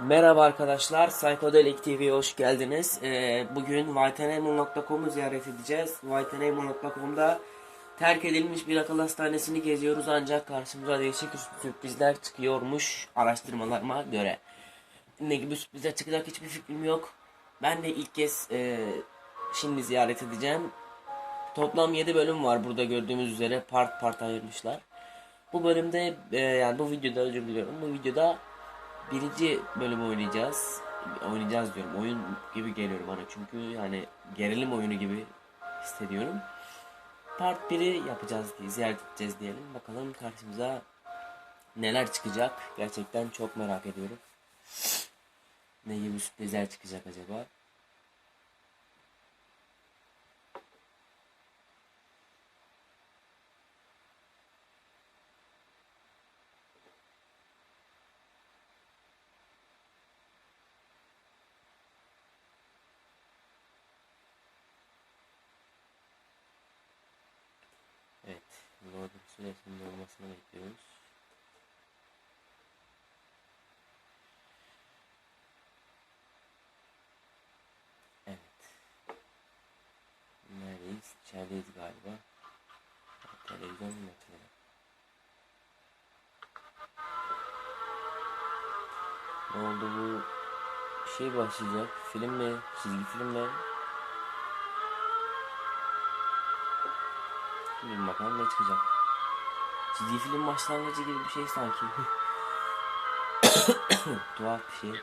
Merhaba arkadaşlar, Psychedelic TV'ye hoş geldiniz. Ee, bugün whitenamel.com'u ziyaret edeceğiz. Whitenamel.com'da terk edilmiş bir akıl hastanesini geziyoruz ancak karşımıza değişik sürprizler çıkıyormuş araştırmalarıma göre. Ne gibi sürprizler çıkacak hiçbir fikrim yok. Ben de ilk kez e, şimdi ziyaret edeceğim. Toplam 7 bölüm var burada gördüğümüz üzere part part ayırmışlar. Bu bölümde e, yani bu videoda özür diliyorum. Bu videoda birinci bölümü oynayacağız. Oynayacağız diyorum. Oyun gibi geliyor bana çünkü yani gerilim oyunu gibi hissediyorum. Part 1'i yapacağız diye ziyaret edeceğiz diyelim. Bakalım karşımıza neler çıkacak. Gerçekten çok merak ediyorum. Ne gibi sürprizler çıkacak acaba? Evet. Süresinin olmasını bekliyoruz. Evet. Neredeyiz? İçerideyiz galiba. Televizyon mu açılıyor? Ne oldu bu? Bir şey başlayacak. Film mi? Çizgi film mi? Şimdi bakalım ne çıkacak. Çizgi film başlangıcı gibi bir şey sanki. Tuhaf bir şey.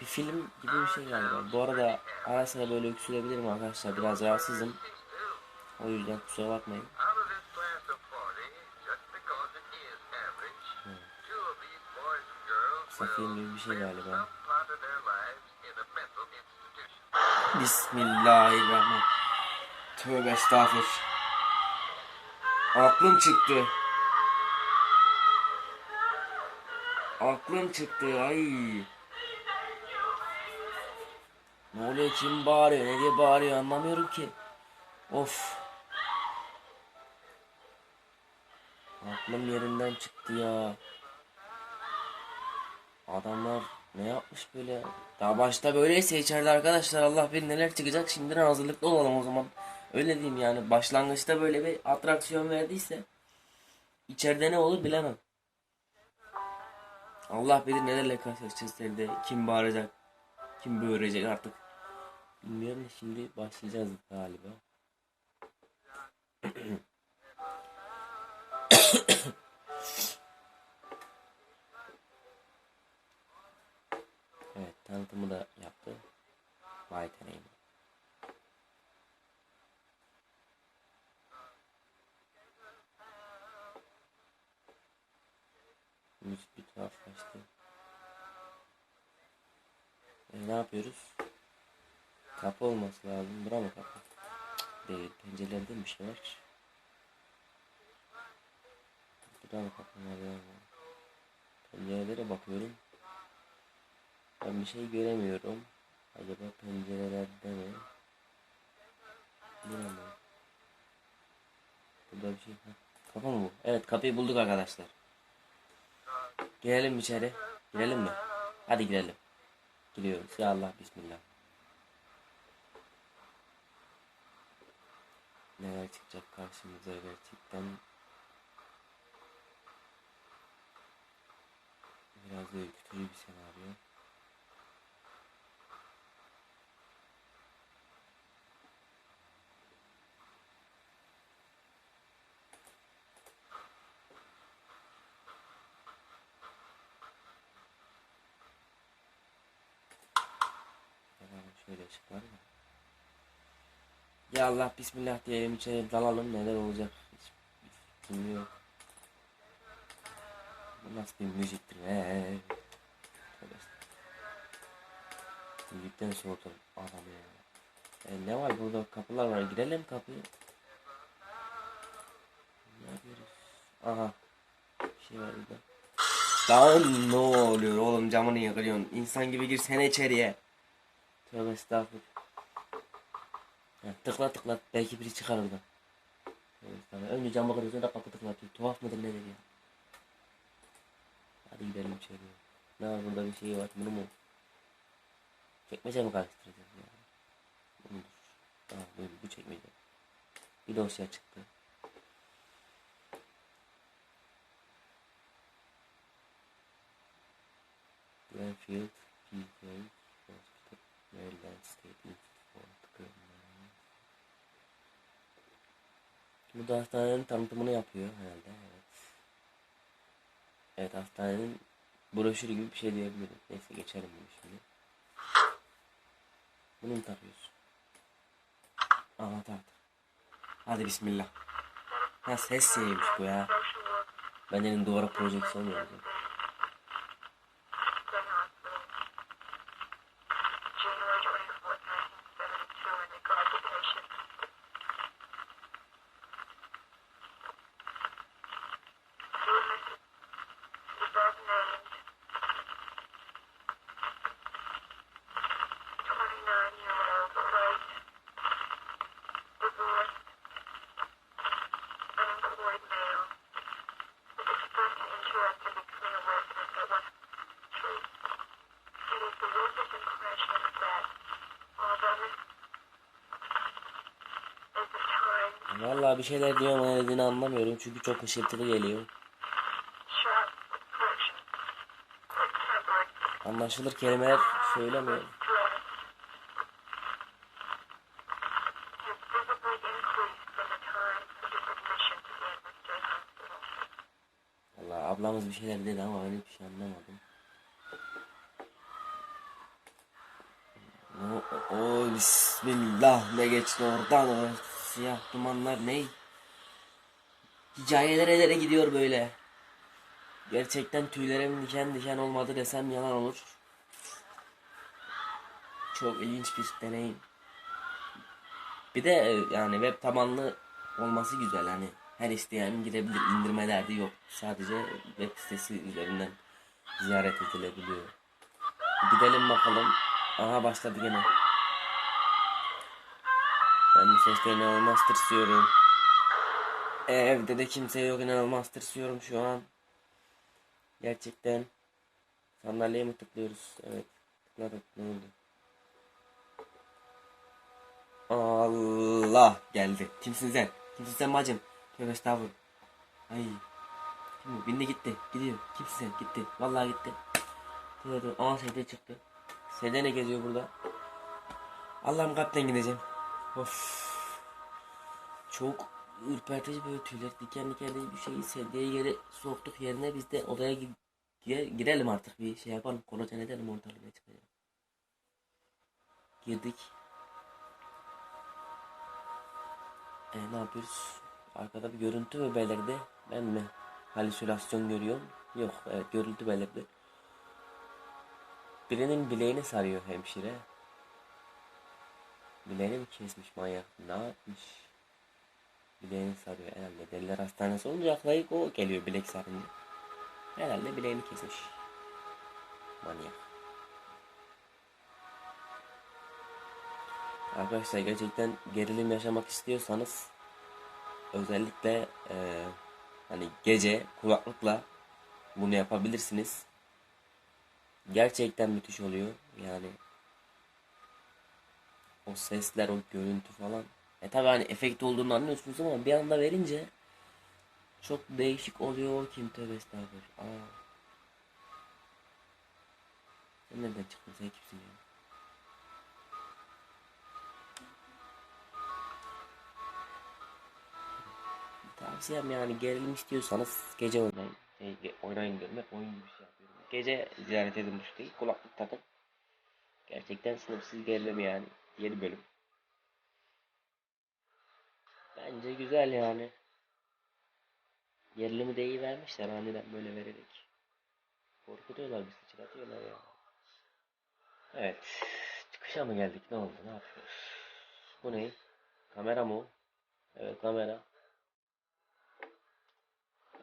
Bir film gibi bir şey galiba. Bu arada ara sıra böyle öksürebilirim arkadaşlar. Biraz rahatsızım. O yüzden kusura bakmayın. out of this class of 40, just because it is average, two of these boys and girls Safiye will gibi bir şey galiba. some part of Aklım çıktı. Aklım çıktı ay. Ne oluyor kim bağırıyor ne diye bağırıyor anlamıyorum ki. Of. Aklım yerinden çıktı ya. Adamlar ne yapmış böyle? Daha başta böyleyse içeride arkadaşlar Allah bilir neler çıkacak. Şimdiden hazırlıklı olalım o zaman. Öyle diyeyim yani başlangıçta böyle bir atraksiyon verdiyse içeride ne olur bilemem. Allah bilir nelerle karşılaşacağız içeride. Kim bağıracak, kim böğürecek artık. Bilmiyorum da şimdi başlayacağız galiba. Evet tanıtımı da yaptı. Vay deneyim. Müzik bir tuhaflaştı. E, ne yapıyoruz? Kapı olması lazım. Bura kapı? Değil. Pencerelerde mi bir şey var? Bura mı kapı? Pencerelere bakıyorum. Ben bir şey göremiyorum. Acaba pencerelerde mi? Bilemem. Burada bir şey var. Kapı mı bu? Evet kapıyı bulduk arkadaşlar. Girelim içeri. Girelim mi? Hadi girelim. Giriyoruz. Ya Allah bismillah. Neler çıkacak karşımıza gerçekten. Biraz da ürkütücü bir senaryo. Hemen şöyle ışık var mı? Ya Allah bismillah diyelim içeri dalalım neler olacak hiç fikrim yok. Bu nasıl bir müziktir he? Müzikten soğutur adamı ya. E, ne var burada kapılar var girelim kapıyı. Ne yapıyoruz? Aha. Bir şey var burada. Lan ne oluyor oğlum camını yakalıyorsun. İnsan gibi girsene içeriye. Tövbe estağfurullah. Ha, tıkla tıkla belki biri çıkar oradan. Tövbe estağfurullah. Önce cama kırıyorsun da kapı tıklatıyor. Tuhaf mıdır nedir ya? Hadi gidelim içeriye. Ne var burada bir şey var. Bunu mu? Çekmece mi karıştıracağız ya? Bunu dur. Aa, bu, çekmece. Bir dosya çıktı. Glenfield, PK, Hospital, Maryland State Institute Bu da hastanenin tanıtımını yapıyor herhalde. Evet. Evet hastanenin broşürü gibi bir şey diyebilirim. Neyse geçelim bunu şimdi. Bunu mu takıyorsun? Aha tak. Hadi bismillah. Ha ses şeymiş bu ya. Ben dedim duvara projeksiyon yapacağım. Vallahi bir şeyler diyor ama dediğini anlamıyorum çünkü çok ışıltılı geliyor. Anlaşılır kelimeler söylemiyor. Vallahi ablamız bir şeyler dedi ama ben hiçbir şey anlamadım. O, o bismillah ne geçti oradan o siyah dumanlar ne? Hikayeler nerelere gidiyor böyle. Gerçekten tüylerim diken diken olmadı desem yalan olur. Çok ilginç bir deneyim. Bir de e, yani web tabanlı olması güzel hani her isteyen girebilir indirme derdi yok. Sadece web sitesi üzerinden ziyaret edilebiliyor. Gidelim bakalım. Aha başladı gene. Ben bu sesle inanılmaz tırsıyorum. Evde de kimse yok inanılmaz tırsıyorum şu an. Gerçekten. Sandalyeye mi tıklıyoruz? Evet. Tıkladık. Ne oldu? Allah geldi. Kimsin sen? Kimsin sen bacım? Tövbe estağfurullah. Ay. Kim bu? Bindi gitti. Gidiyor. Kimsin sen? Gitti. Vallahi gitti. Dur dur. Aa Seyde çıktı. Seyde ne geziyor burada? Allah'ım kalpten gideceğim. Of. Çok ürpertici böyle tüyler diken diken bir şeyi Seyde'yi geri soktuk yerine biz de odaya gi- gi- girelim artık bir şey yapalım. Kolajen edelim ortalığa çıkacağım. Girdik. E, ne yapıyoruz? Arkada bir görüntü mü belirdi? Ben mi halüsinasyon görüyorum? Yok, evet görüntü belirdi. Birinin bileğini sarıyor hemşire. Bileğini mi kesmiş manyak? Ne yapmış? Bileğini sarıyor herhalde. Deliler hastanesi olunca akla ilk o geliyor bilek sarınca. Herhalde bileğini kesmiş. Manyak. Arkadaşlar gerçekten gerilim yaşamak istiyorsanız özellikle eee, hani gece kulaklıkla bunu yapabilirsiniz. Gerçekten müthiş oluyor. Yani o sesler, o görüntü falan. E tabi hani efekt olduğunu anlıyorsunuz ama bir anda verince çok değişik oluyor. Kim tövbe estağfurullah. Aa. Sen nereden çıktın? Sen kimsin ya? Tavsiyem yani gerilim istiyorsanız gece oynayın. Şey, oynayın diyorum hep oyun gibi şey yapıyorum. Gece ziyaret edin bu siteyi. Kulaklık takın. Gerçekten sınırsız gerilim yani. Yeni bölüm. Bence güzel yani. Gerilimi de iyi vermişler aniden böyle vererek. Korkutuyorlar bizi çıkartıyorlar ya. Evet. Çıkışa mı geldik ne oldu ne yapıyoruz? Bu ne? Kamera mı? Evet kamera.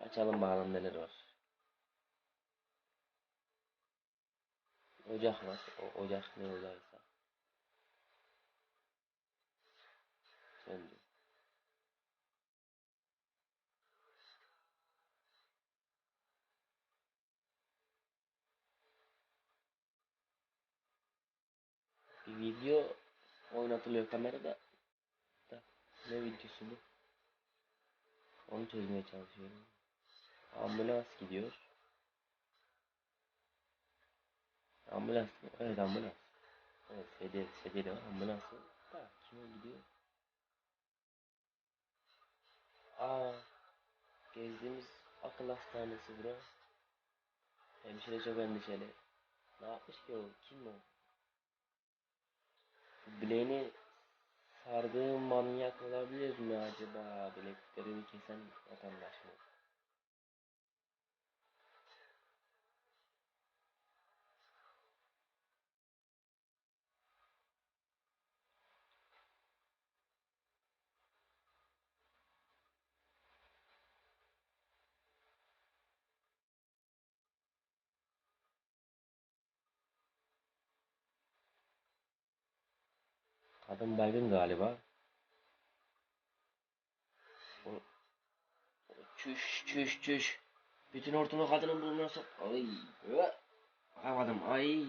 Açalım bakalım neler var. Ocak var. O ocak ne ocağıysa. Video oynatılıyor kamerada. Da, ne videosu bu? Onu çözmeye çalışıyorum. Ambulans gidiyor. Ambulans mı? Evet ambulans. Evet sedye, sedye var ambulansı. Da kime gidiyor? Aa gezdiğimiz akıl hastanesi bura. Hemşire çok endişeli. Ne yapmış ki o? Kim o? Bileğini sardığı manyak olabilir mi acaba? Bileklerini kesen vatandaş mı? Kadın baygın galiba. Çüş çüş çüş. Bütün hortumu kadının burnuna sok. Ay. ö. Bakamadım. Ay.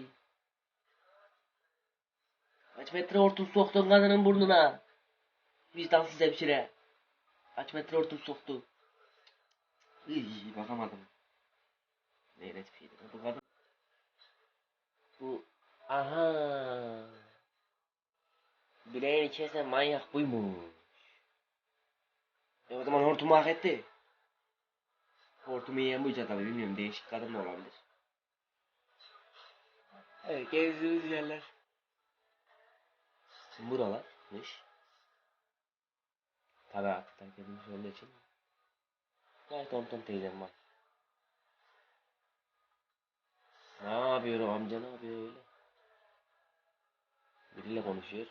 Kaç metre hortum soktun kadının burnuna? Vicdansız hemşire. Kaç metre hortum soktu? Iy, bakamadım. Neyret şeydi. Bu kadın. Bu. Aha. Bileğini kesen manyak buymuş. E o zaman hortumu hak etti. Hortumu yiyen buysa tabii bilmiyorum değişik kadın da olabilir. Evet gezdiğimiz yerler. Buralarmış. Tabii artık terk edilmiş olduğu için. Gel tonton teyzem var. Ne yapıyor o amca ne yapıyor öyle? Biriyle konuşuyor.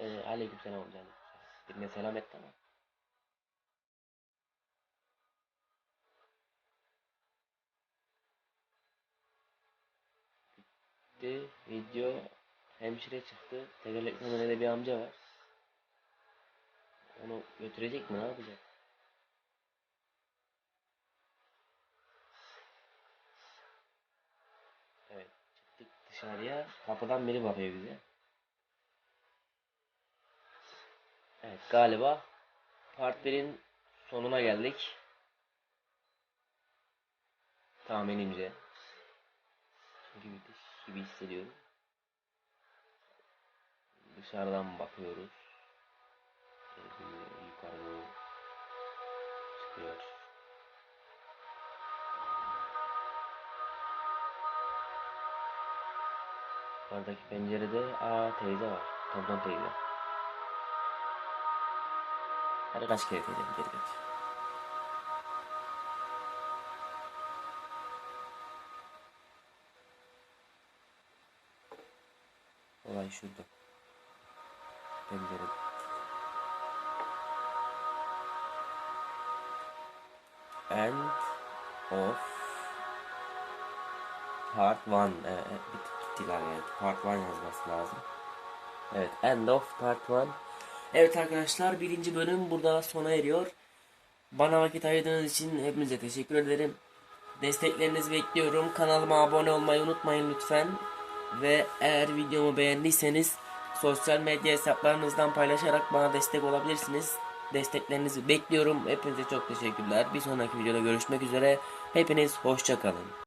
Ee, aleyküm selam amca. Birine selam etti ama. Bitti. Video hemşire çıktı. Tekerlekli kamerada bir amca var. Onu götürecek mi? Ne yapacak? Evet. Çıktık dışarıya. Kapıdan biri bakıyor bize. Evet galiba Part 1'in sonuna geldik. Tahminimce. Çünkü bitiş gibi hissediyorum. Dışarıdan bakıyoruz. Geliyor, yukarı doğru çıkıyor. Yukarıdaki pencerede aa teyze var. Tonton teyze. Hadi kaç kere teyzem geri kaç. Olay şurada. Pencerede. End of Part 1 evet, bitip yani. Part 1 yazması lazım. Evet, End of Part 1. Evet arkadaşlar, birinci bölüm burada sona eriyor. Bana vakit ayırdığınız için hepinize teşekkür ederim. Desteklerinizi bekliyorum. Kanalıma abone olmayı unutmayın lütfen. Ve eğer videomu beğendiyseniz sosyal medya hesaplarınızdan paylaşarak bana destek olabilirsiniz. Desteklerinizi bekliyorum. Hepinize çok teşekkürler. Bir sonraki videoda görüşmek üzere. Hepiniz hoşçakalın.